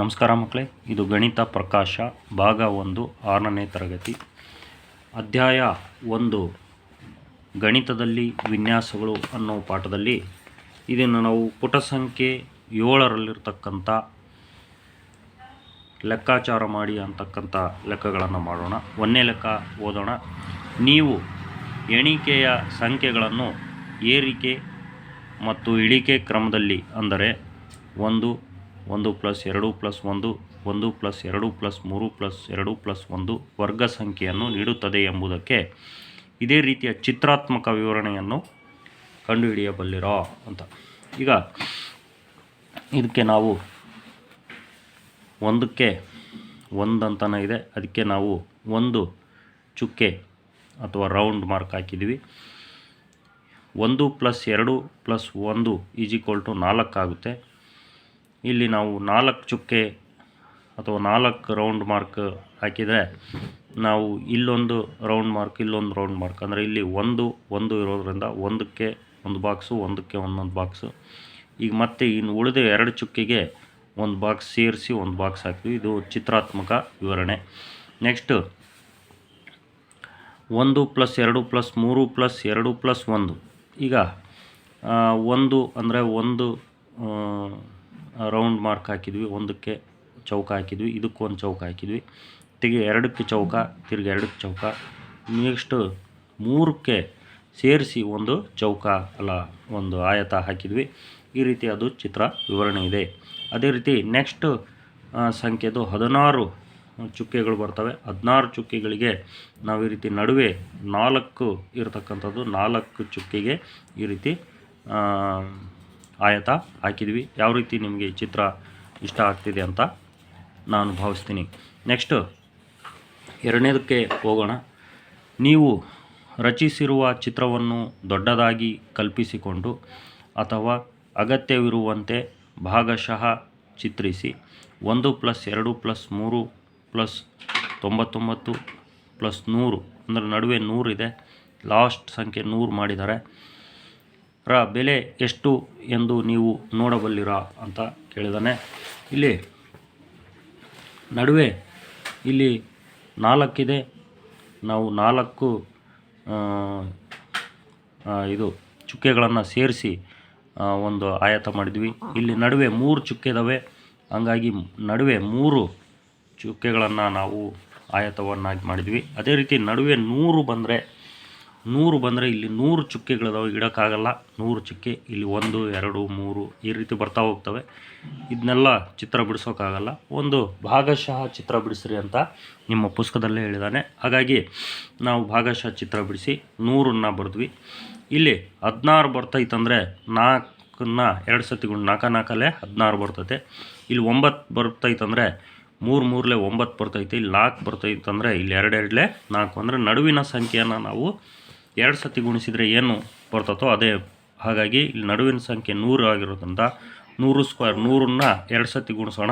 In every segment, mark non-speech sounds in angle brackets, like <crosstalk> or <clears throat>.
ನಮಸ್ಕಾರ ಮಕ್ಕಳೇ, ಇದು ಗಣಿತ ಪ್ರಕಾಶ, ಭಾಗ ಒಂದು, ಆರನೇ ತರಗತಿ. ಅಧ್ಯಾಯ ಒಂದು, ಗಣಿತದಲ್ಲಿ ವಿನ್ಯಾಸಗಳು ಅನ್ನೋ ಪಾಠದಲ್ಲಿ ಇದನ್ನು ನಾವು ಪುಟ ಸಂಖ್ಯೆ ಏಳರಲ್ಲಿರ್ತಕ್ಕಂಥ ಲೆಕ್ಕಾಚಾರ ಮಾಡಿ ಅಂತಕ್ಕಂಥ ಲೆಕ್ಕಗಳನ್ನು ಮಾಡೋಣ. ಒಂದನೇ ಲೆಕ್ಕ ಓದೋಣ. ನೀವು ಎಣಿಕೆಯ ಸಂಖ್ಯೆಗಳನ್ನು ಏರಿಕೆ ಮತ್ತು ಇಳಿಕೆ ಕ್ರಮದಲ್ಲಿ, ಅಂದರೆ ಒಂದು ಒಂದು ಪ್ಲಸ್ ಎರಡು ಪ್ಲಸ್ ಒಂದು ಒಂದು ಪ್ಲಸ್ ಎರಡು ಪ್ಲಸ್ ಮೂರು ಪ್ಲಸ್ ಎರಡು ಪ್ಲಸ್ ಒಂದು ವರ್ಗ ಸಂಖ್ಯೆಯನ್ನು ನೀಡುತ್ತದೆ ಎಂಬುದಕ್ಕೆ ಇದೇ ರೀತಿಯ ಚಿತ್ರಾತ್ಮಕ ವಿವರಣೆಯನ್ನು ಕಂಡುಹಿಡಿಯಬಲ್ಲಿರೋ ಅಂತ. ಈಗ ಇದಕ್ಕೆ ನಾವು ಒಂದಕ್ಕೆ ಒಂದು ಅಂತಲೇ ಇದೆ. ಅದಕ್ಕೆ ನಾವು ಒಂದು ಚುಕ್ಕೆ ಅಥವಾ ರೌಂಡ್ ಮಾರ್ಕ್ ಹಾಕಿದ್ದೀವಿ. ಒಂದು ಪ್ಲಸ್ ಎರಡು ಪ್ಲಸ್ ಒಂದು ಈಸ್ ಈಕ್ವಲ್ ಟು ನಾಲ್ಕು ಆಗುತ್ತೆ. ಇಲ್ಲಿ ನಾವು ನಾಲ್ಕು ಚುಕ್ಕೆ ಅಥವಾ ನಾಲ್ಕು ರೌಂಡ್ ಮಾರ್ಕ್ ಹಾಕಿದರೆ ನಾವು ಇಲ್ಲೊಂದು ರೌಂಡ್ ಮಾರ್ಕ್ ಇಲ್ಲೊಂದು ರೌಂಡ್ ಮಾರ್ಕ್ ಅಂದರೆ ಇಲ್ಲಿ ಒಂದು ಒಂದು ಇರೋದರಿಂದ ಒಂದಕ್ಕೆ ಒಂದು ಬಾಕ್ಸು ಒಂದಕ್ಕೆ ಒಂದೊಂದು ಬಾಕ್ಸು ಈಗ ಮತ್ತೆ ಇನ್ನು ಉಳಿದ ಎರಡು ಚುಕ್ಕಿಗೆ ಒಂದು ಬಾಕ್ಸ್ ಸೇರಿಸಿ ಒಂದು ಬಾಕ್ಸ್ ಹಾಕ್ತೀವಿ. ಇದು ಚಿತ್ರಾತ್ಮಕ ವಿವರಣೆ. ನೆಕ್ಸ್ಟು ಒಂದು ಪ್ಲಸ್ ಎರಡು ಪ್ಲಸ್ ಮೂರು ಪ್ಲಸ್ ಎರಡು ಪ್ಲಸ್ ಒಂದು. ಈಗ ಒಂದು ಅಂದರೆ ಒಂದು ರೌಂಡ್ ಮಾರ್ಕ್ ಹಾಕಿದ್ವಿ, ಒಂದಕ್ಕೆ ಚೌಕ ಹಾಕಿದ್ವಿ, ಇದಕ್ಕೊಂದು ಚೌಕ ಹಾಕಿದ್ವಿ. ತಿರ್ಗಿ ಎರಡಕ್ಕೆ ಚೌಕ, ತಿರ್ಗಿ ಎರಡಕ್ಕೆ ಚೌಕ, ನೆಕ್ಸ್ಟು ಮೂರಕ್ಕೆ ಸೇರಿಸಿ ಒಂದು ಚೌಕ ಅಲ್ಲ, ಒಂದು ಆಯತ ಹಾಕಿದ್ವಿ. ಈ ರೀತಿ ಅದು ಚಿತ್ರ ವಿವರಣೆ ಇದೆ. ಅದೇ ರೀತಿ ನೆಕ್ಸ್ಟ್ ಸಂಖ್ಯೆದು ಹದಿನಾರು ಚುಕ್ಕೆಗಳು ಬರ್ತವೆ. ಹದಿನಾರು ಚುಕ್ಕೆಗಳಿಗೆ ನಾವು ಈ ರೀತಿ ನಡುವೆ ನಾಲ್ಕು ಇರತಕ್ಕಂಥದ್ದು, ನಾಲ್ಕು ಚುಕ್ಕೆಗೆ ಈ ರೀತಿ ಆಯತ ಹಾಕಿದ್ವಿ. ಯಾವ ರೀತಿ ನಿಮಗೆ ಚಿತ್ರ ಇಷ್ಟ ಆಗ್ತಿದೆ ಅಂತ ನಾನು ಭಾವಿಸ್ತೀನಿ. ನೆಕ್ಸ್ಟು ಎರಡನೇದಕ್ಕೆ ಹೋಗೋಣ. ನೀವು ರಚಿಸಿರುವ ಚಿತ್ರವನ್ನು ದೊಡ್ಡದಾಗಿ ಕಲ್ಪಿಸಿಕೊಂಡು ಅಥವಾ ಅಗತ್ಯವಿರುವಂತೆ ಭಾಗಶಃ ಚಿತ್ರಿಸಿ. ಒಂದು ಪ್ಲಸ್ ಎರಡು ಪ್ಲಸ್ ಮೂರು ಪ್ಲಸ್ ತೊಂಬತ್ತೊಂಬತ್ತು ಪ್ಲಸ್ ನೂರು. ಅಂದರೆ ನಡುವೆ ನೂರಿದೆ ಲಾಸ್ಟ್ ಸಂಖ್ಯೆ ನೂರು ಮಾಡಿದ್ದಾರೆ. ರ ಬೆಲೆ ಎಷ್ಟು ಎಂದು ನೀವು ನೋಡಬಲ್ಲಿರಾ ಅಂತ ಕೇಳಿದಾನೆ. ಇಲ್ಲಿ ನಡುವೆ ಇಲ್ಲಿ ನಾಲ್ಕಿದೆ. ನಾವು ನಾಲ್ಕು ಇದು ಚುಕ್ಕೆಗಳನ್ನು ಸೇರಿಸಿ ಒಂದು ಆಯತ ಮಾಡಿದ್ವಿ. ಇಲ್ಲಿ ನಡುವೆ ಮೂರು ಚುಕ್ಕೆ ಇದ್ದಾವೆ ಹಂಗಾಗಿ ನಡುವೆ ಮೂರು ಚುಕ್ಕೆಗಳನ್ನು ನಾವು ಆಯತವನ್ನಾಗಿ ಮಾಡಿದ್ವಿ. ಅದೇ ರೀತಿ ನಡುವೆ ನೂರು ಬಂದರೆ ನೂರು ಬಂದರೆ ಇಲ್ಲಿ ನೂರು ಚುಕ್ಕೆಗಳಿದಾವೆ, ಇಡೋಕ್ಕಾಗಲ್ಲ. ನೂರು ಚುಕ್ಕೆ, ಇಲ್ಲಿ ಒಂದು, ಎರಡು, ಮೂರು ಈ ರೀತಿ ಬರ್ತಾ ಹೋಗ್ತವೆ. ಇದನ್ನೆಲ್ಲ ಚಿತ್ರ ಬಿಡಿಸೋಕ್ಕಾಗಲ್ಲ ಒಂದು ಭಾಗಶಃ ಚಿತ್ರ ಬಿಡಿಸ್ರಿ ಅಂತ ನಿಮ್ಮ ಪುಸ್ತಕದಲ್ಲೇ ಹೇಳಿದ್ದಾನೆ ಹಾಗಾಗಿ ನಾವು ಭಾಗಶಃ ಚಿತ್ರ ಬಿಡಿಸಿ ನೂರನ್ನು ಬರೆದ್ವಿ. ಇಲ್ಲಿ ಹದಿನಾರು ಬರ್ತೈತಂದರೆ ನಾಲ್ಕನ್ನ, ಎರಡು ಸತಿ ಗುಂಡು ನಾಲ್ಕು ನಾಲ್ಕಲ್ಲೇ ಹದಿನಾರು ಬರ್ತೈತೆ. ಇಲ್ಲಿ ಒಂಬತ್ತು ಬರ್ತೈತಂದರೆ ಮೂರು ಮೂರಲೆ ಒಂಬತ್ತು ಬರ್ತೈತೆ. ಇಲ್ಲಿ ನಾಲ್ಕು ಬರ್ತೈತಂದರೆ ಇಲ್ಲಿ ಎರಡೆರಡಲೇ ನಾಲ್ಕು. ಅಂದರೆ ನಡುವಿನ ಸಂಖ್ಯೆಯನ್ನು ನಾವು ಎರಡು ಸತಿ ಗುಣಿಸಿದರೆ ಏನು ಬರ್ತತೋ ಅದೇ ಹಾಗಾಗಿ ಇಲ್ಲಿ ನಡುವಿನ ಸಂಖ್ಯೆ ನೂರು ಆಗಿರೋದ್ರಿಂದ ನೂರು ಸ್ಕ್ವೇರ್ ನೂರನ್ನ ಎರಡು ಸತಿ ಗುಣಿಸೋಣ.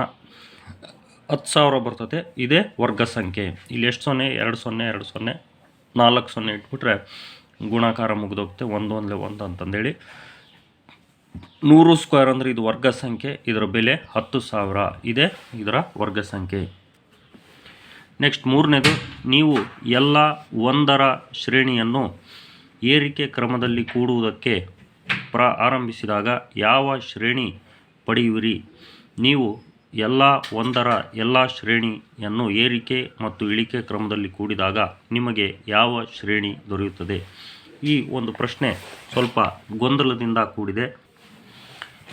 ಹತ್ತು ಸಾವಿರ ಬರ್ತತೆ. ಇದೇ ವರ್ಗ ಸಂಖ್ಯೆ. ಇಲ್ಲಿ ಎಷ್ಟು ಸೊನ್ನೆ? ಎರಡು ಸೊನ್ನೆ ಎರಡು ಸೊನ್ನೆ. ನಾಲ್ಕು ಸೊನ್ನೆ ಇಟ್ಬಿಟ್ರೆ ಗುಣಾಕಾರ ಮುಗಿದೋಗುತ್ತೆ. ಒಂದು ಒಂದು ಅಂತಂದೇಳಿ. ನೂರು ಸ್ಕ್ವೇರ್ ಅಂದರೆ ಇದು ವರ್ಗ ಸಂಖ್ಯೆ. ಇದರ ಬೆಲೆ ಹತ್ತು ಸಾವಿರ. ಇದೆ ಇದರ ವರ್ಗ ಸಂಖ್ಯೆ. ನೆಕ್ಸ್ಟ್ ಮೂರನೇದು, ನೀವು ಎಲ್ಲ ಒಂದರ ಶ್ರೇಣಿಯನ್ನು ಏರಿಕೆ ಕ್ರಮದಲ್ಲಿ ಕೂಡುವುದಕ್ಕೆ ಪ್ರ ಆರಂಭಿಸಿದಾಗ ಯಾವ ಶ್ರೇಣಿ ಪಡೆಯುವಿರಿ? ನೀವು ಎಲ್ಲ ಒಂದರ ಎಲ್ಲ ಶ್ರೇಣಿಯನ್ನು ಏರಿಕೆ ಮತ್ತು ಇಳಿಕೆ ಕ್ರಮದಲ್ಲಿ ಕೂಡಿದಾಗ ನಿಮಗೆ ಯಾವ ಶ್ರೇಣಿ ದೊರೆಯುತ್ತದೆ? ಈ ಒಂದು ಪ್ರಶ್ನೆ ಸ್ವಲ್ಪ ಗೊಂದಲದಿಂದ ಕೂಡಿದೆ.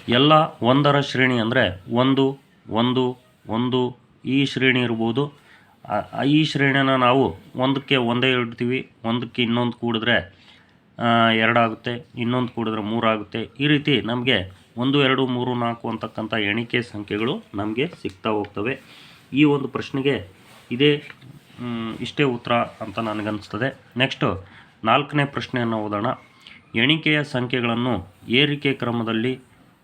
ಎಲ್ಲ ಒಂದರ ಶ್ರೇಣಿ ಅಂದರೆ ಒಂದು ಒಂದು ಒಂದು ಈ ಶ್ರೇಣಿ ಇರ್ಬೋದು. ಈ ಶ್ರೇಣಿಯನ್ನು ನಾವು ಒಂದಕ್ಕೆ ಒಂದೇ ಇಡ್ತೀವಿ, ಒಂದಕ್ಕೆ ಇನ್ನೊಂದು ಕೂಡಿದ್ರೆ ಎರಡಾಗುತ್ತೆ, ಇನ್ನೊಂದು ಕೂಡಿದ್ರೆ ಮೂರಾಗುತ್ತೆ. ಈ ರೀತಿ ನಮಗೆ ಒಂದು, ಎರಡು, ಮೂರು, ನಾಲ್ಕು ಅಂತಕ್ಕಂಥ ಎಣಿಕೆ ಸಂಖ್ಯೆಗಳು ನಮಗೆ ಸಿಗ್ತಾ ಹೋಗ್ತವೆ. ಈ ಒಂದು ಪ್ರಶ್ನೆಗೆ ಇದೇ ಇಷ್ಟೇ ಉತ್ತರ ಅಂತ ನನಗನ್ನಿಸ್ತದೆ. ನೆಕ್ಸ್ಟು ನಾಲ್ಕನೇ ಪ್ರಶ್ನೆಯನ್ನು ಓದೋಣ. ಎಣಿಕೆಯ ಸಂಖ್ಯೆಗಳನ್ನು ಏರಿಕೆ ಕ್ರಮದಲ್ಲಿ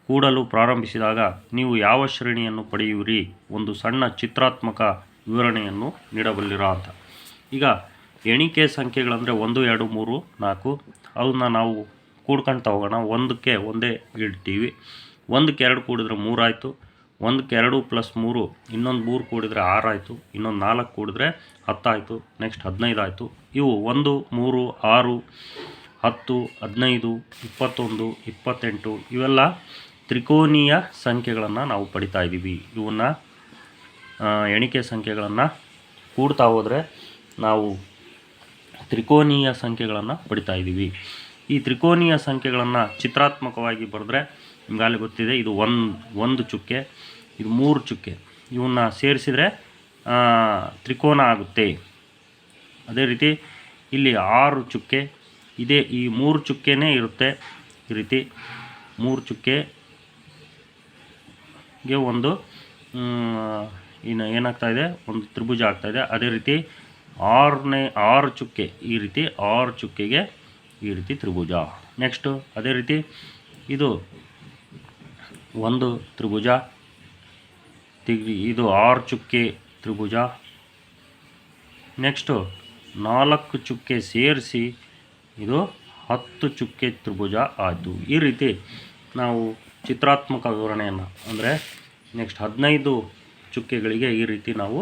ಕೂಡಲು ಪ್ರಾರಂಭಿಸಿದಾಗ ನೀವು ಯಾವ ಶ್ರೇಣಿಯನ್ನು ಪಡೆಯುವಿರಿ? ಒಂದು ಸಣ್ಣ ಚಿತ್ರಾತ್ಮಕ ವಿವರಣೆಯನ್ನು ನೀಡಬಲ್ಲಿರಾ ಅಂತ. ಈಗ ಎಣಿಕೆ ಸಂಖ್ಯೆಗಳಂದರೆ ಒಂದು, ಎರಡು, ಮೂರು, ನಾಲ್ಕು. ಅವನ್ನ ನಾವು ಕೂಡ್ಕೊಳ್ತಾ ಹೋಗೋಣ. ಒಂದಕ್ಕೆ ಒಂದೇ ಇಡ್ತೀವಿ. ಒಂದಕ್ಕೆ ಎರಡು ಕೂಡಿದ್ರೆ ಮೂರಾಯಿತು. ಒಂದಕ್ಕೆ ಎರಡು ಪ್ಲಸ್ ಮೂರು, ಇನ್ನೊಂದು ಮೂರು ಕೂಡಿದರೆ ಆರಾಯಿತು. ಇನ್ನೊಂದು ನಾಲ್ಕು ಕೂಡಿದ್ರೆ ಹತ್ತಾಯಿತು. ನೆಕ್ಸ್ಟ್ ಹದಿನೈದು ಆಯಿತು ಇವು ಒಂದು, ಮೂರು, ಆರು, ಹತ್ತು, ಹದಿನೈದು, ಇಪ್ಪತ್ತೊಂದು, ಇಪ್ಪತ್ತೆಂಟು ಇವೆಲ್ಲ ತ್ರಿಕೋನೀಯ ಸಂಖ್ಯೆಗಳನ್ನು ನಾವು ಪಡಿತಾ ಇದ್ದೀವಿ. ಇವನ್ನ ಎಣಿಕೆ ಸಂಖ್ಯೆಗಳನ್ನು ಕೂಡ್ತಾ ಹೋದರೆ ನಾವು ತ್ರಿಕೋನೀಯ ಸಂಖ್ಯೆಗಳನ್ನು ಪಡಿತಾ ಇದ್ದೀವಿ ಈ ತ್ರಿಕೋನೀಯ ಸಂಖ್ಯೆಗಳನ್ನು ಚಿತ್ರಾತ್ಮಕವಾಗಿ ಬರೆದ್ರೆ ಅಲ್ಲಿ ಗೊತ್ತಿದೆ, ಇದು ಒಂದು ಒಂದು ಚುಕ್ಕೆ, ಇದು ಮೂರು ಚುಕ್ಕೆ. ಇವನ್ನ ಸೇರಿಸಿದರೆ ತ್ರಿಕೋನ ಆಗುತ್ತೆ. ಅದೇ ರೀತಿ ಇಲ್ಲಿ ಆರು ಚುಕ್ಕೆ, ಇದೇ ಈ ಮೂರು ಚುಕ್ಕೆನೇ ಇರುತ್ತೆ. ಈ ರೀತಿ ಮೂರು ಚುಕ್ಕೆ ಗೆ ಒಂದು ಇನ್ನು ಏನಾಗ್ತಾ ಇದೆ? ಒಂದು ತ್ರಿಭುಜ ಆಗ್ತಾಯಿದೆ ಅದೇ ರೀತಿ ಆರನೇ, ಆರು ಚುಕ್ಕೆ ಈ ರೀತಿ, ಆರು ಚುಕ್ಕೆಗೆ ಈ ರೀತಿ ತ್ರಿಭುಜ. ನೆಕ್ಸ್ಟು ಅದೇ ರೀತಿ ಇದು ಒಂದು ತ್ರಿಭುಜ ಇದು ಆರು ಚುಕ್ಕೆ ತ್ರಿಭುಜ. ನೆಕ್ಸ್ಟು ನಾಲ್ಕು ಚುಕ್ಕೆ ಸೇರಿಸಿ ಇದು ಹತ್ತು ಚುಕ್ಕೆ ತ್ರಿಭುಜ ಆಯಿತು. ಈ ರೀತಿ ನಾವು ಚಿತ್ರಾತ್ಮಕ ವಿವರಣೆಯನ್ನು, ಅಂದರೆ ನೆಕ್ಸ್ಟ್ ಹದಿನೈದು ಚುಕ್ಕೆಗಳಿಗೆ ಈ ರೀತಿ ನಾವು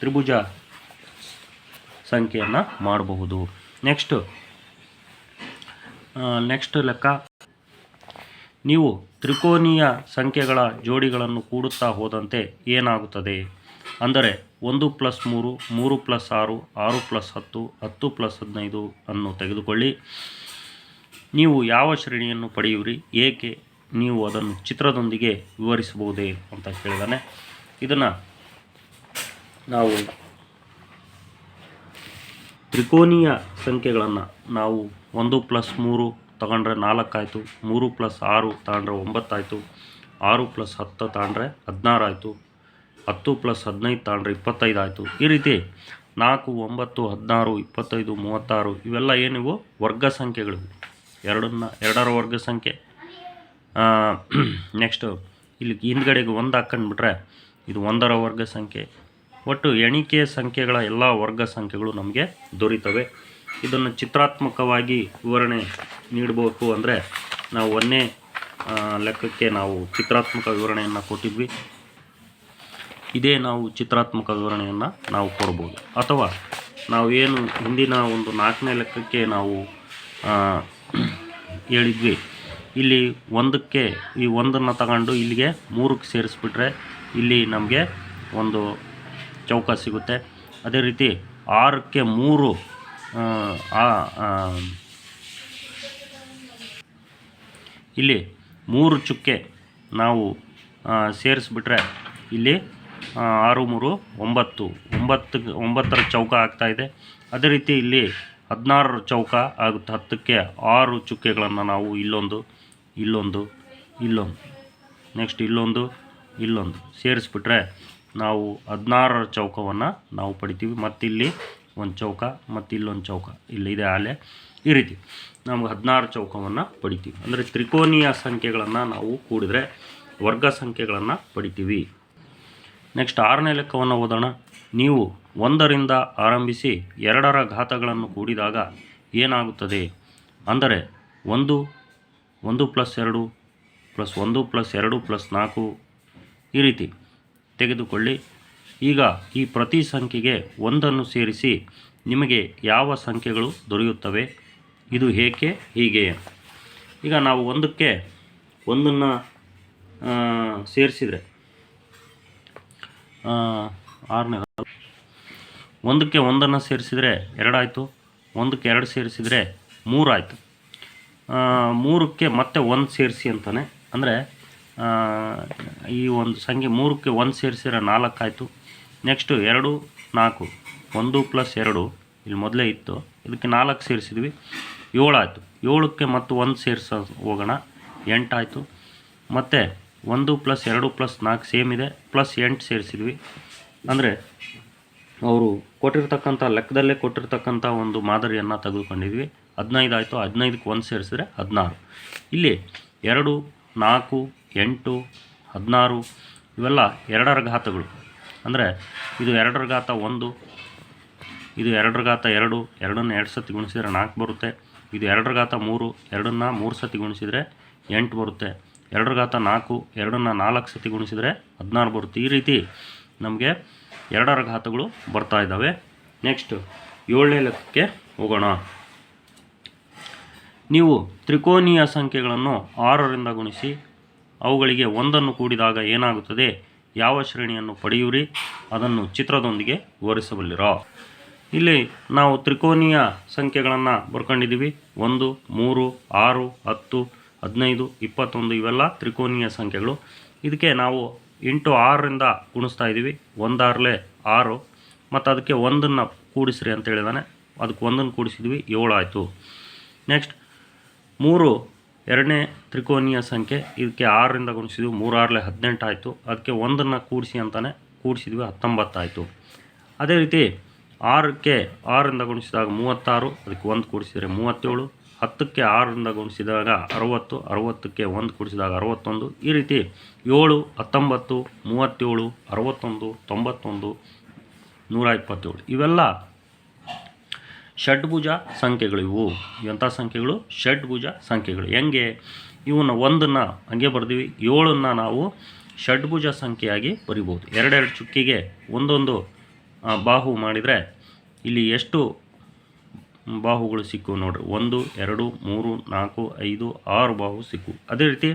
ತ್ರಿಭುಜ ಸಂಖ್ಯೆಯನ್ನು ಮಾಡಬಹುದು. ನೆಕ್ಸ್ಟ್ ನೆಕ್ಸ್ಟ್ ಲೆಕ್ಕ. ನೀವು ತ್ರಿಕೋನೀಯ ಸಂಖ್ಯೆಗಳ ಜೋಡಿಗಳನ್ನು ಕೂಡುತ್ತಾ ಹೋದಂತೆ ಏನಾಗುತ್ತದೆ? ಅಂದರೆ ಒಂದು ಪ್ಲಸ್ ಮೂರು ಮೂರು ಪ್ಲಸ್ ಆರು ಆರು ಪ್ಲಸ್ ಹತ್ತು ಹತ್ತು ಪ್ಲಸ್ ಹದಿನೈದು ಅನ್ನು ತೆಗೆದುಕೊಳ್ಳಿ. ನೀವು ಯಾವ ಶ್ರೇಣಿಯನ್ನು ಪಡೆಯುವಿರಿ? ಏಕೆ? ನೀವು ಅದನ್ನು ಚಿತ್ರದೊಂದಿಗೆ ವಿವರಿಸಬಹುದೇ ಅಂತ ಕೇಳಿದಾನೆ. ಇದನ್ನು ನಾವು ತ್ರಿಕೋನೀಯ ಸಂಖ್ಯೆಗಳನ್ನು ನಾವು ಒಂದು ಪ್ಲಸ್ ಮೂರು ತಗೊಂಡ್ರೆ ನಾಲ್ಕಾಯಿತು, ಮೂರು ಪ್ಲಸ್ ಆರು ತಗೊಂಡ್ರೆ ಒಂಬತ್ತಾಯಿತು, ಆರು ಪ್ಲಸ್ ಹತ್ತು ತಗೊಂಡ್ರೆ ಹದಿನಾರು ಆಯಿತು, ಹತ್ತು ಪ್ಲಸ್ ಹದಿನೈದು ತಗೊಂಡ್ರೆ ಇಪ್ಪತ್ತೈದು ಆಯಿತು. ಈ ರೀತಿ ನಾಲ್ಕು, ಒಂಬತ್ತು, ಹದಿನಾರು, ಇಪ್ಪತ್ತೈದು, ಮೂವತ್ತಾರು ಇವೆಲ್ಲ ಏನಿವು ವರ್ಗ ಸಂಖ್ಯೆಗಳು. ಎರಡನ್ನ, ಎರಡರ ವರ್ಗ ಸಂಖ್ಯೆ. ನೆಕ್ಸ್ಟು <clears throat> ಇಲ್ಲಿ ಹಿಂದ್ಗಡೆಗೆ ಒಂದು ಹಾಕೊಂಡ್ಬಿಟ್ರೆ ಇದು ಒಂದರ ವರ್ಗ ಸಂಖ್ಯೆ. ಒಟ್ಟು ಎಣಿಕೆ ಸಂಖ್ಯೆಗಳ ಎಲ್ಲ ವರ್ಗ ಸಂಖ್ಯೆಗಳು ನಮಗೆ ದೊರೀತವೆ. ಇದನ್ನು ಚಿತ್ರಾತ್ಮಕವಾಗಿ ವಿವರಣೆ ನೀಡಬೇಕು ಅಂದರೆ ನಾವು ಒಂದನೇ ಲೆಕ್ಕಕ್ಕೆ ನಾವು ಚಿತ್ರಾತ್ಮಕ ವಿವರಣೆಯನ್ನು ಕೊಟ್ಟಿದ್ವಿ. ಇದೇ ನಾವು ಚಿತ್ರಾತ್ಮಕ ವಿವರಣೆಯನ್ನು ನಾವು ಕೊಡ್ಬೋದು. ಅಥವಾ ನಾವು ಏನು ಹಿಂದಿನ ಒಂದು ನಾಲ್ಕನೇ ಲೆಕ್ಕಕ್ಕೆ ನಾವು ಹೇಳಿದ್ವಿ. ಇಲ್ಲಿ ಒಂದಕ್ಕೆ ಈ ಒಂದನ್ನು ತಗೊಂಡು ಇಲ್ಲಿಗೆ ಮೂರಕ್ಕೆ ಸೇರಿಸ್ಬಿಟ್ರೆ ಇಲ್ಲಿ ನಮಗೆ ಒಂದು ಚೌಕ ಸಿಗುತ್ತೆ. ಅದೇ ರೀತಿ ಆರಕ್ಕೆ ಮೂರು ಇಲ್ಲಿ ಮೂರು ಚುಕ್ಕೆ ನಾವು ಸೇರಿಸ್ಬಿಟ್ರೆ ಇಲ್ಲಿ ಆರು, ಮೂರು, ಒಂಬತ್ತು ಒಂಬತ್ತು, ಒಂಬತ್ತರ ಚೌಕ ಆಗ್ತಾಯಿದೆ ಅದೇ ರೀತಿ ಇಲ್ಲಿ ಹದಿನಾರರ ಚೌಕ ಆಗುತ್ತೆ. ಹತ್ತಕ್ಕೆ ಆರು ಚುಕ್ಕೆಗಳನ್ನು ನಾವು ಇಲ್ಲೊಂದು ಇಲ್ಲೊಂದು ಇಲ್ಲೊಂದು, ನೆಕ್ಸ್ಟ್ ಇಲ್ಲೊಂದು ಇಲ್ಲೊಂದು ಸೇರಿಸ್ಬಿಟ್ರೆ ನಾವು ಹದಿನಾರರ ಚೌಕವನ್ನು ನಾವು ಪಡಿತೀವಿ. ಮತ್ತಿಲ್ಲಿ ಒಂದು ಚೌಕ ಮತ್ತು ಇಲ್ಲೊಂದು ಚೌಕ ಇಲ್ಲಿದೆ ಆಲೆ. ಈ ರೀತಿ ನಮ್ಗೆ ಹದಿನಾರು ಚೌಕವನ್ನು ಪಡಿತೀವಿ. ಅಂದರೆ ತ್ರಿಕೋನೀಯ ಸಂಖ್ಯೆಗಳನ್ನು ನಾವು ಕೂಡಿದ್ರೆ ವರ್ಗ ಸಂಖ್ಯೆಗಳನ್ನು ಪಡಿತೀವಿ. ನೆಕ್ಸ್ಟ್ ಆರನೇ ಲೆಕ್ಕವನ್ನು ಓದೋಣ. ನೀವು ಒಂದರಿಂದ ಆರಂಭಿಸಿ ಎರಡರ ಘಾತಗಳನ್ನು ಕೂಡಿದಾಗ ಏನಾಗುತ್ತದೆ? ಅಂದರೆ ಒಂದು ಒಂದು ಪ್ಲಸ್ ಎರಡು, ಪ್ಲಸ್ ಒಂದು ಪ್ಲಸ್ ಎರಡು ಪ್ಲಸ್ ನಾಲ್ಕು. ಈ ರೀತಿ. ತೆಗೆದುಕೊಳ್ಳಿ. ಈಗ ಈ ಪ್ರತಿ ಸಂಖ್ಯೆಗೆ ಒಂದನ್ನು ಸೇರಿಸಿ ನಿಮಗೆ ಯಾವ ಸಂಖ್ಯೆಗಳು ದೊರೆಯುತ್ತವೆ? ಇದು ಏಕೆ? ಹೀಗೆ. ಈಗ ನಾವು ಒಂದಕ್ಕೆ ಒಂದನ್ನು ಸೇರಿಸಿದರೆ ಆರನೇ ಒಂದಕ್ಕೆ ಒಂದನ್ನು ಸೇರಿಸಿದರೆ ಎರಡಾಯಿತು. ಒಂದಕ್ಕೆ ಎರಡು ಸೇರಿಸಿದರೆ ಮೂರಾಯಿತು. ಮೂರಕ್ಕೆ ಮತ್ತೆ ಒಂದು ಸೇರಿಸಿ ಅಂತಾನೆ. ಅಂದರೆ ಈ ಒಂದು ಸಂಖ್ಯೆ ಮೂರಕ್ಕೆ ಒಂದು ಸೇರಿಸಿದ್ರೆ ನಾಲ್ಕಾಯಿತು ನೆಕ್ಸ್ಟು ಎರಡು, ನಾಲ್ಕು. ಒಂದು ಪ್ಲಸ್ ಎರಡು ಇಲ್ಲಿ ಮೊದಲೇ ಇತ್ತು. ಇದಕ್ಕೆ ನಾಲ್ಕು ಸೇರಿಸಿದ್ವಿ. ಏಳಾಯಿತು ಏಳಕ್ಕೆ ಮತ್ತು ಒಂದು ಸೇರಿಸ ಹೋಗೋಣ. ಎಂಟಾಯಿತು ಮತ್ತು ಒಂದು ಪ್ಲಸ್ ಎರಡು ಪ್ಲಸ್ ನಾಲ್ಕು ಸೇಮ್ ಇದೆ. ಪ್ಲಸ್ ಎಂಟು ಸೇರಿಸಿದ್ವಿ. ಅಂದರೆ ಅವರು ಕೊಟ್ಟಿರ್ತಕ್ಕಂಥ ಲೆಕ್ಕದಲ್ಲೇ ಕೊಟ್ಟಿರ್ತಕ್ಕಂಥ ಒಂದು ಮಾದರಿಯನ್ನು ತೆಗೆದುಕೊಂಡಿದ್ವಿ. ಹದಿನೈದು ಆಯಿತು. ಹದಿನೈದಕ್ಕೆ ಒಂದು ಸೇರಿಸಿದ್ರೆ ಹದಿನಾರು. ಇಲ್ಲಿ ಎರಡು, ನಾಲ್ಕು ಎಂಟು, ಹದಿನಾರು, ಇವೆಲ್ಲ ಎರಡರ ಘಾತಗಳು. ಅಂದರೆ ಇದು ಎರಡರ ಘಾತ ಒಂದು, ಇದು ಎರಡರ ಘಾತ ಎರಡು, ಎರಡನ್ನು ಎರಡು ಸತಿ ಗುಣಿಸಿದರೆ ನಾಲ್ಕು ಬರುತ್ತೆ. ಇದು ಎರಡರ ಘಾತ ಮೂರು, ಎರಡನ್ನು ಮೂರು ಸತಿ ಗುಣಿಸಿದರೆ ಎಂಟು ಬರುತ್ತೆ. ಎರಡರ ಘಾತ ನಾಲ್ಕು, ಎರಡನ್ನ ನಾಲ್ಕು ಸತಿ ಗುಣಿಸಿದರೆ ಹದಿನಾರು ಬರುತ್ತೆ. ಈ ರೀತಿ ನಮಗೆ ಎರಡರ ಘಾತಗಳು ಬರ್ತಾ ಇದ್ದಾವೆ. ನೆಕ್ಸ್ಟ್ ಏಳನೇ ಲೆಕ್ಕಕ್ಕೆ ಹೋಗೋಣ. ನೀವು ತ್ರಿಕೋನೀಯ ಸಂಖ್ಯೆಗಳನ್ನು ಆರರಿಂದ ಗುಣಿಸಿ ಅವುಗಳಿಗೆ ಒಂದನ್ನು ಕೂಡಿದಾಗ ಏನಾಗುತ್ತದೆ? ಯಾವ ಶ್ರೇಣಿಯನ್ನು ಪಡೆಯುವಿರಿ? ಅದನ್ನು ಚಿತ್ರದೊಂದಿಗೆ ವಿವರಿಸಬಲ್ಲಿರೋ? ಇಲ್ಲಿ ನಾವು ತ್ರಿಕೋನೀಯ ಸಂಖ್ಯೆಗಳನ್ನು ಬರ್ಕೊಂಡಿದ್ದೀವಿ. ಒಂದು, ಮೂರು, ಆರು, ಹತ್ತು, ಹದಿನೈದು, ಇಪ್ಪತ್ತೊಂದು ಇವೆಲ್ಲ ತ್ರಿಕೋನೀಯ ಸಂಖ್ಯೆಗಳು. ಇದಕ್ಕೆ ನಾವು ಎಂಟು, ಆರರಿಂದ ಗುಣಿಸ್ತಾ ಇದ್ದೀವಿ. ಒಂದಾರಲೆ ಆರು. ಮತ್ತು ಅದಕ್ಕೆ ಒಂದನ್ನು ಕೂಡಿಸ್ರಿ ಅಂತ ಹೇಳಿದಾನೆ. ಅದಕ್ಕೆ ಒಂದನ್ನು ಕೂಡಿಸಿದ್ವಿ ಏಳು ಆಯಿತು. ನೆಕ್ಸ್ಟ್ ಮೂರು ಎರಡನೇ ತ್ರಿಕೋನೀಯ ಸಂಖ್ಯೆ, ಇದಕ್ಕೆ ಆರರಿಂದ ಗುಣಿಸಿದ್ವಿ, ಮೂರಾರಲೆ ಹದಿನೆಂಟು ಆಯಿತು ಅದಕ್ಕೆ ಒಂದನ್ನು ಕೂಡಿಸಿ ಅಂತಲೇ ಕೂಡಿಸಿದ್ವಿ ಹತ್ತೊಂಬತ್ತಾಯಿತು. ಅದೇ ರೀತಿ ಆರಕ್ಕೆ ಆರರಿಂದ ಗುಣಿಸಿದಾಗ ಮೂವತ್ತಾರು, ಅದಕ್ಕೆ ಒಂದು ಕೂಡಿಸಿದರೆ ಮೂವತ್ತೇಳು. ಹತ್ತಕ್ಕೆ ಆರರಿಂದ ಗುಣಿಸಿದಾಗ ಅರವತ್ತು, ಅರವತ್ತಕ್ಕೆ ಒಂದು ಕೂಡಿಸಿದಾಗ ಅರವತ್ತೊಂದು. ಈ ರೀತಿ ಏಳು, ಹತ್ತೊಂಬತ್ತು, ಮೂವತ್ತೇಳು, ಅರವತ್ತೊಂದು, ತೊಂಬತ್ತೊಂದು, ನೂರ ಇಪ್ಪತ್ತೇಳು. ಇವೆಲ್ಲ ಷಡ್ಭುಜ ಇವು. ಎಂಥ ಸಂಖ್ಯೆಗಳು? ಷಡ್ಭುಜ ಸಂಖ್ಯೆಗಳು. ಹೆಂಗೆ? ಇವನ್ನ ಒಂದನ್ನು ಹಂಗೆ ಬರ್ದೀವಿ. ಏಳನ್ನು ನಾವು ಷಡ್ಭುಜ ಸಂಖ್ಯೆಯಾಗಿ ಬರಿಬೋದು. ಎರಡೆರಡು ಚುಕ್ಕಿಗೆ ಒಂದೊಂದು ಬಾಹು ಮಾಡಿದರೆ ಇಲ್ಲಿ ಎಷ್ಟು ಬಾಹುಗಳು ಸಿಕ್ಕು ನೋಡ್ರಿ. ಒಂದು, ಎರಡು, ಮೂರು, ನಾಲ್ಕು, ಐದು, ಆರು ಬಾಹು ಸಿಕ್ಕು. ಅದೇ ರೀತಿ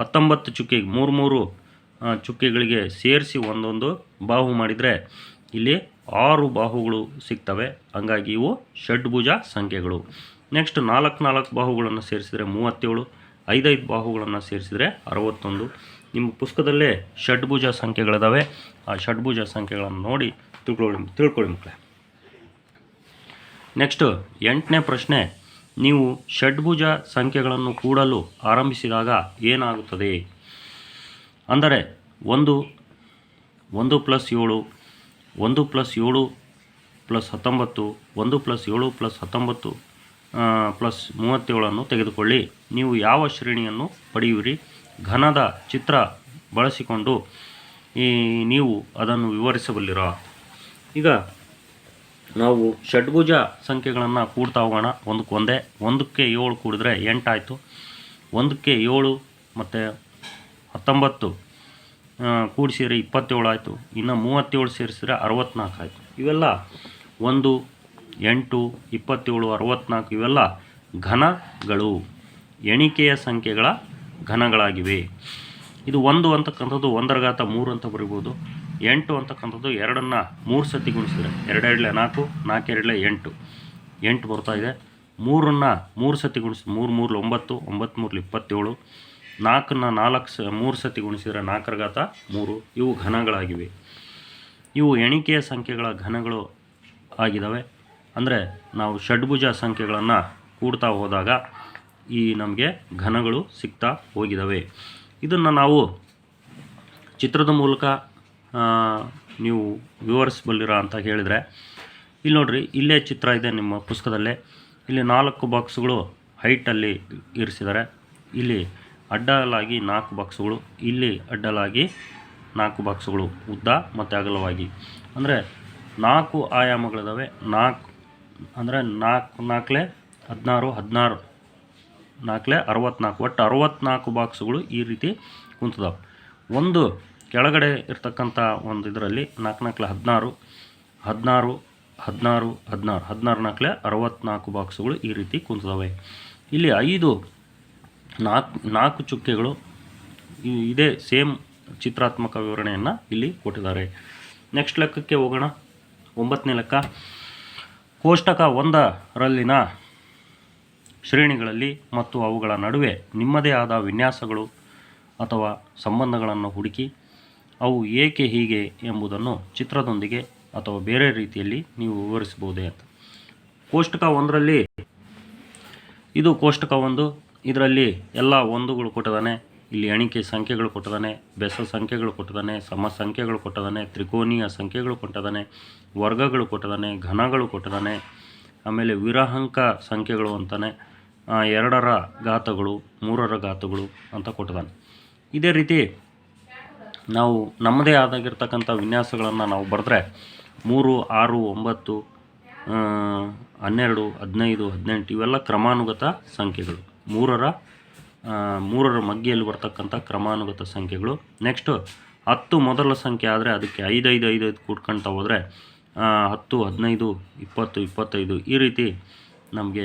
ಹತ್ತೊಂಬತ್ತು ಚುಕ್ಕಿಗೆ ಮೂರು ಮೂರು ಚುಕ್ಕಿಗಳಿಗೆ ಸೇರಿಸಿ ಒಂದೊಂದು ಬಾಹು ಮಾಡಿದರೆ ಇಲ್ಲಿ ಆರು ಬಾಹುಗಳು ಸಿಗ್ತವೆ. ಹಂಗಾಗಿ ಇವು ಷಡ್ಭುಜ ಸಂಖ್ಯೆಗಳು. ನೆಕ್ಸ್ಟ್ ನಾಲ್ಕು ನಾಲ್ಕು ಬಾಹುಗಳನ್ನು ಸೇರಿಸಿದರೆ ಮೂವತ್ತೇಳು, ಐದೈದು ಬಾಹುಗಳನ್ನು ಸೇರಿಸಿದರೆ ಅರವತ್ತೊಂದು. ನಿಮ್ಮ ಪುಸ್ತಕದಲ್ಲೇ ಷಡ್ಭುಜ ಸಂಖ್ಯೆಗಳಿದಾವೆ. ಆ ಷಡ್ಭುಜ ಸಂಖ್ಯೆಗಳನ್ನು ನೋಡಿ ತಿಳ್ಕೊಳ್ಳಿ ತಿಳ್ಕೊಳ್ಳಿ ಮಕ್ಕಳೇ. ನೆಕ್ಸ್ಟ್ ಎಂಟನೇ ಪ್ರಶ್ನೆ, ನೀವು ಷಡ್ಭುಜ ಸಂಖ್ಯೆಗಳನ್ನು ಕೂಡಲು ಆರಂಭಿಸಿದಾಗ ಏನಾಗುತ್ತದೆ? ಅಂದರೆ ಒಂದು ಒಂದು ಪ್ಲಸ್ ಏಳು ಒಂದು ಪ್ಲಸ್ ಏಳು ಪ್ಲಸ್ ಹತ್ತೊಂಬತ್ತು, ಒಂದು ಪ್ಲಸ್ ಏಳು ಪ್ಲಸ್ ಹತ್ತೊಂಬತ್ತು ಪ್ಲಸ್ ಮೂವತ್ತೇಳನ್ನು ತೆಗೆದುಕೊಳ್ಳಿ. ನೀವು ಯಾವ ಶ್ರೇಣಿಯನ್ನು ಪಡೆಯುವಿರಿ? ಘನದ ಚಿತ್ರ ಬಳಸಿಕೊಂಡು ಈ, ನೀವು ಅದನ್ನು ವಿವರಿಸಬಲ್ಲಿರ? ಈಗ ನಾವು ಷಡ್ಭುಜ ಸಂಖ್ಯೆಗಳನ್ನು ಕೂಡ್ತಾ ಹೋಗೋಣ. ಒಂದಕ್ಕೆ ಒಂದೇ, ಒಂದಕ್ಕೆ ಏಳು ಕೂಡಿದ್ರೆ ಎಂಟಾಯಿತು. ಒಂದಕ್ಕೆ ಏಳು ಮತ್ತು ಹತ್ತೊಂಬತ್ತು ಕೂಡಿಸಿದ್ರೆ ಇಪ್ಪತ್ತೇಳು ಆಯಿತು. ಇನ್ನು ಮೂವತ್ತೇಳು ಸೇರಿಸಿದ್ರೆ ಅರವತ್ನಾಲ್ಕು ಆಯಿತು. ಇವೆಲ್ಲ ಒಂದು, ಎಂಟು, ಇಪ್ಪತ್ತೇಳು, ಅರವತ್ನಾಲ್ಕು ಇವೆಲ್ಲ ಘನಗಳು. ಎಣಿಕೆಯ ಸಂಖ್ಯೆಗಳ ಘನಗಳಾಗಿವೆ. ಇದು ಒಂದು ಅಂತಕ್ಕಂಥದ್ದು ಒಂದರ ಘಾತ ಮೂರು ಅಂತ ಬರಿಬೋದು. ಎಂಟು ಅಂತಕ್ಕಂಥದ್ದು ಎರಡನ್ನು ಮೂರು ಸತಿ ಗುಣಿಸಿದ್ರೆ ಎರಡೆರಡಲೆ ನಾಲ್ಕು, ನಾಲ್ಕೆರಡಲೆ ಎಂಟು. ಎಂಟು ಬರ್ತಾ ಇದೆ. ಮೂರನ್ನು ಮೂರು ಸತಿ ಗುಣಿಸಿದ್ರೆ ಮೂರು ಮೂರಲ್ಲಿ ಒಂಬತ್ತು ಒಂಬತ್ತು ಮೂರಲ್ಲಿ ಇಪ್ಪತ್ತೇಳು. ನಾಲ್ಕನ್ನು ನಾಲ್ಕು ಸ, ಮೂರು ಸತಿ ಗುಣಿಸಿದರೆ ನಾಲ್ಕರ ಘಾತ ಮೂರು. ಇವು ಘನಗಳಾಗಿವೆ. ಇವು ಎಣಿಕೆಯ ಸಂಖ್ಯೆಗಳ ಘನಗಳು ಆಗಿದ್ದಾವೆ ಅಂದರೆ ನಾವು ಷಡ್ಭುಜ ಸಂಖ್ಯೆಗಳನ್ನು ಕೂಡ್ತಾ ಹೋದಾಗ ಈ ನಮಗೆ ಘನಗಳು ಸಿಗ್ತಾ ಹೋಗಿದ್ದಾವೆ ಇದನ್ನು ನಾವು ಚಿತ್ರದ ಮೂಲಕ ನೀವು ವಿವರಿಸಬಲ್ಲಿರ ಅಂತ ಹೇಳಿದರೆ ಇಲ್ಲಿ ನೋಡ್ರಿ, ಇಲ್ಲೇ ಚಿತ್ರ ಇದೆ ನಿಮ್ಮ ಪುಸ್ತಕದಲ್ಲೇ. ಇಲ್ಲಿ ನಾಲ್ಕು ಬಾಕ್ಸ್ಗಳು ಹೈಟಲ್ಲಿ ಇರಿಸಿದ್ದಾರೆ ಇಲ್ಲಿ ಅಡ್ಡಲಾಗಿ ನಾಲ್ಕು ಬಾಕ್ಸ್ಗಳು, ಇಲ್ಲಿ ಅಡ್ಡಲಾಗಿ ನಾಲ್ಕು ಬಾಕ್ಸ್ಗಳು, ಉದ್ದ ಮತ್ತು ಅಗಲವಾಗಿ. ಅಂದರೆ ನಾಲ್ಕು ಆಯಾಮಗಳಿದ್ದಾವೆ ನಾಲ್ಕು, ಅಂದರೆ ನಾಲ್ಕು, ನಾಲ್ಕಲೆ ಹದಿನಾರು ಹದಿನಾರು, ನಾಲ್ಕಲೆ ಅರವತ್ನಾಲ್ಕು. ಒಟ್ಟು ಅರವತ್ನಾಲ್ಕು ಬಾಕ್ಸ್ಗಳು ಈ ರೀತಿ ಕುಂತದಾವೆ. ಒಂದು ಕೆಳಗಡೆ ಇರ್ತಕ್ಕಂಥ ಒಂದು ಇದರಲ್ಲಿ ನಾಲ್ಕು, ನಾಲ್ಕಲೆ ಹದಿನಾರು ಹದಿನಾರು ಹದಿನಾರು ಹದಿನಾರು ಹದಿನಾರು, ನಾಲ್ಕಲೆ ಅರವತ್ನಾಲ್ಕು ಬಾಕ್ಸ್ಗಳು ಈ ರೀತಿ ಕುಂತದಾವೆ. ಇಲ್ಲಿ ಐದು ನಾಲ್ಕು ನಾಲ್ಕು ಚುಕ್ಕೆಗಳು ಇದೇ ಸೇಮ್ ಚಿತ್ರಾತ್ಮಕ ವಿವರಣೆಯನ್ನು ಇಲ್ಲಿ ಕೊಟ್ಟಿದ್ದಾರೆ. ನೆಕ್ಸ್ಟ್ ಲೆಕ್ಕಕ್ಕೆ ಹೋಗೋಣ. ಒಂಬತ್ತನೇ ಲೆಕ್ಕ. ಕೋಷ್ಟಕ ಒಂದರಲ್ಲಿನ ಶ್ರೇಣಿಗಳಲ್ಲಿ ಮತ್ತು ಅವುಗಳ ನಡುವೆ ನಿಮ್ಮದೇ ಆದ ವಿನ್ಯಾಸಗಳು ಅಥವಾ ಸಂಬಂಧಗಳನ್ನು ಹುಡುಕಿ ಅವು ಏಕೆ ಹೀಗೆ ಎಂಬುದನ್ನು ಚಿತ್ರದೊಂದಿಗೆ ಅಥವಾ ಬೇರೆ ರೀತಿಯಲ್ಲಿ ನೀವು ವಿವರಿಸಬಹುದೇ ಅಂತ. ಕೋಷ್ಟಕ ಒಂದರಲ್ಲಿ, ಇದು ಕೋಷ್ಟಕ ಒಂದು ಇದರಲ್ಲಿ ಎಲ್ಲ ಒಂದುಗಳು ಕೊಟ್ಟಿದ್ದಾನೆ ಇಲ್ಲಿ ಎಣಿಕೆ ಸಂಖ್ಯೆಗಳು ಕೊಟ್ಟದಾನೆ, ಬೆಸ ಸಂಖ್ಯೆಗಳು ಕೊಟ್ಟದಾನೆ, ಸಮ ಸಂಖ್ಯೆಗಳು ಕೊಟ್ಟದಾನೆ, ತ್ರಿಕೋನೀಯ ಸಂಖ್ಯೆಗಳು ಕೊಟ್ಟದಾನೆ, ವರ್ಗಗಳು ಕೊಟ್ಟದಾನೆ, ಘನಗಳು ಕೊಟ್ಟದಾನೆ, ಆಮೇಲೆ ವಿರಹಂಕ ಸಂಖ್ಯೆಗಳು ಅಂತಾನೆ ಎರಡರ ಘಾತಗಳು, ಮೂರರ ಘಾತಗಳು ಅಂತ ಕೊಟ್ಟದಾನೆ. ಇದೇ ರೀತಿ ನಾವು ನಮ್ಮದೇ ಆದಾಗಿರ್ತಕ್ಕಂಥ ವಿನ್ಯಾಸಗಳನ್ನು ನಾವು ಬರೆದ್ರೆ ಮೂರು, ಆರು, ಒಂಬತ್ತು ಹನ್ನೆರಡು, ಹದಿನೈದು, ಹದಿನೆಂಟು ಇವೆಲ್ಲ ಕ್ರಮಾನುಗತ ಸಂಖ್ಯೆಗಳು. ಮೂರರ ಮೂರರ ಮಗ್ಗಿಯಲ್ಲಿ ಬರ್ತಕ್ಕಂಥ ಕ್ರಮಾನುಗತ ಸಂಖ್ಯೆಗಳು. ನೆಕ್ಸ್ಟು ಹತ್ತು ಮೊದಲ ಸಂಖ್ಯೆ ಆದರೆ ಅದಕ್ಕೆ ಐದು ಐದು ಐದು ಐದು ಕೂಡ್ಕೊಳ್ತಾ ಹೋದರೆ ಹತ್ತು, ಹದಿನೈದು, ಇಪ್ಪತ್ತು, ಇಪ್ಪತ್ತೈದು ಈ ರೀತಿ ನಮಗೆ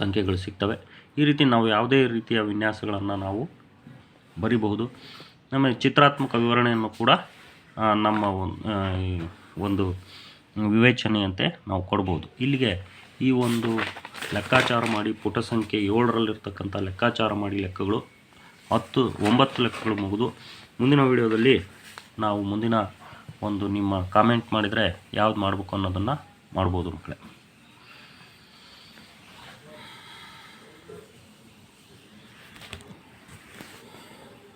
ಸಂಖ್ಯೆಗಳು ಸಿಗ್ತವೆ. ಈ ರೀತಿ ನಾವು ಯಾವುದೇ ರೀತಿಯ ವಿನ್ಯಾಸಗಳನ್ನು ನಾವು ಬರಿಬಹುದು. ನಮ್ಮ ಚಿತ್ರಾತ್ಮಕ ವಿವರಣೆಯನ್ನು ಕೂಡ ನಮ್ಮ ಒಂದು ವಿವೇಚನೆಯಂತೆ ನಾವು ಕೊಡ್ಬೋದು ಇಲ್ಲಿಗೆ ಈ ಒಂದು ಲೆಕ್ಕಾಚಾರ ಮಾಡಿ ಪುಟ ಸಂಖ್ಯೆ ಏಳರಲ್ಲಿರ್ತಕ್ಕಂಥ ಲೆಕ್ಕಾಚಾರ ಮಾಡಿ ಲೆಕ್ಕಗಳು ಹತ್ತು, ಒಂಬತ್ತು ಲೆಕ್ಕಗಳು ಮುಗಿದು ಮುಂದಿನ ವಿಡಿಯೋದಲ್ಲಿ ನಾವು ಮುಂದಿನ ಒಂದು ನಿಮ್ಮ ಕಾಮೆಂಟ್ ಮಾಡಿದರೆ ಯಾವ್ದು ಮಾಡಬೇಕು ಅನ್ನೋದನ್ನು ಮಾಡ್ಬೋದು ಮಕ್ಕಳೇ.